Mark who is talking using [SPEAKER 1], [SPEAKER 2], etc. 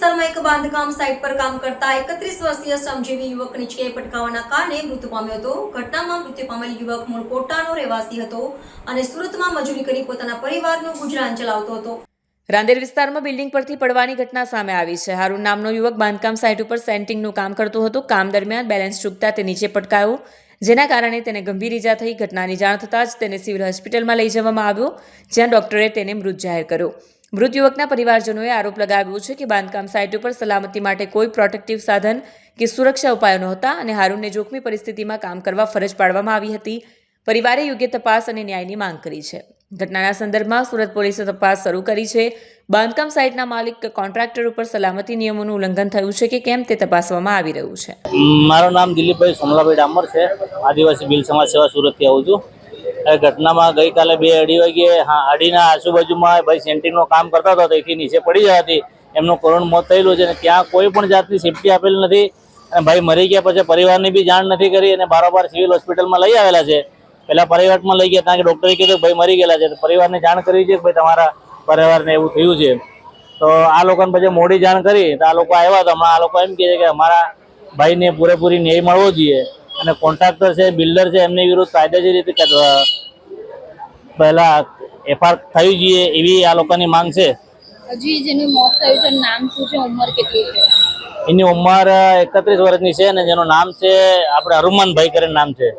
[SPEAKER 1] વિસ્તારમાં એક બાંધકામ સાઇટ પર કામ કરતા એકત્રીસ વર્ષીય શ્રમજીવી યુવક નીચે પટકાવાના કારણે મૃત્યુ પામ્યો હતો. ઘટનામાં મૃત્યુ પામેલ યુવક મૂળ કોટાનો રહેવાસી હતો અને સુરતમાં મજૂરી કરી પોતાના પરિવારનું ગુજરાન ચલાવતો હતો.
[SPEAKER 2] રાંદેર વિસ્તારમાં બિલ્ડિંગ પરથી પડવાની ઘટના સામે આવી છે. હારૂન નામનો યુવક બાંધકામ સાઇટ ઉપર સેન્ટિંગનું કામ કરતો હતો. કામ દરમિયાન બેલેન્સ ચૂકતા તે નીચે પટકાયો જેના કારણે તેને ગંભીર ઈજા થઈ. ઘટનાની જાણ થતાં જ તેને સિવિલ હોસ્પિટલમાં લઈ જવામાં આવ્યો, જ્યાં ડોક્ટરે તેને મૃત જાહેર કર્યો. મૃત યુવકના પરિવારજનોએ આરોપ લગાવ્યો છે કે બાંધકામ સાઇટ ઉપર સલામતી માટે કોઈ પ્રોટેક્ટિવ સાધન કે સુરક્ષા ઉપાયો નહોતા અને હારૂનને જોખમી પરિસ્થિતિમાં કામ કરવા ફરજ પાડવામાં આવી હતી. પરિવારે યોગ્ય તપાસ અને ન્યાયની માંગ કરી છે. ઘટનાના સંદર્ભમાં સુરત પોલીસે તપાસ શરૂ કરી છે. બાંધકામ સાઇટના માલિક કોન્ટ્રાક્ટર ઉપર સલામતી નિયમોનું ઉલ્લંઘન થયું છે કે કેમ તે તપાસવામાં આવી રહ્યું છે.
[SPEAKER 3] મારું નામ દિલીપભાઈ સોમલાભાઈ ડામર છે. આદિવાસી બિલ સમાજ સેવા સુરતથી આવું છું. એ ઘટનામાં ગઈકાલે બે અઢી વાગ્યે, હા, અઢીના આજુબાજુમાં ભાઈ સેન્ટિંગનું કામ કરતા હતા તેથી નીચે પડી જવાથી એમનું કરુણ મોત થયેલું છે અને ત્યાં કોઈ પણ જાતની સેફટી આપેલ નથી. અને ભાઈ મરી ગયા પછી પરિવારની બી જાણ નથી કરી અને બારોબાર સિવિલ હોસ્પિટલમાં લઈ આવેલા છે. પહેલા પરિવારમાં લઈ ગયા, ત્યાં કે ડૉક્ટરે કીધું ભાઈ મરી ગયેલા છે. તો પરિવારને જાણ કરી છે ભાઈ તમારા પરિવારને એવું થયું છે. તો આ લોકોને પછી મોડી જાણ કરી, તો આ લોકો આવ્યા તો હમણાં આ લોકો એમ કહે છે કે અમારા ભાઈને પૂરેપૂરી ન્યાય મળવો જોઈએ. અને કોન્ટ્રાક્ટર છે બિલ્ડર છે એમની વિરુદ્ધ કાયદેસર રીતે પહેલા એફઆર થવી જોઈએ એવી આ લોકોની માંગ છે.
[SPEAKER 4] હજી જેનું મોત થયું છે નામ શું છે ઉંમર કેટલી છે?
[SPEAKER 3] એની ઉંમર એકત્રીસ વર્ષની છે અને જેનું નામ છે આપણે હરુમાનભાઈ કરીને નામ છે.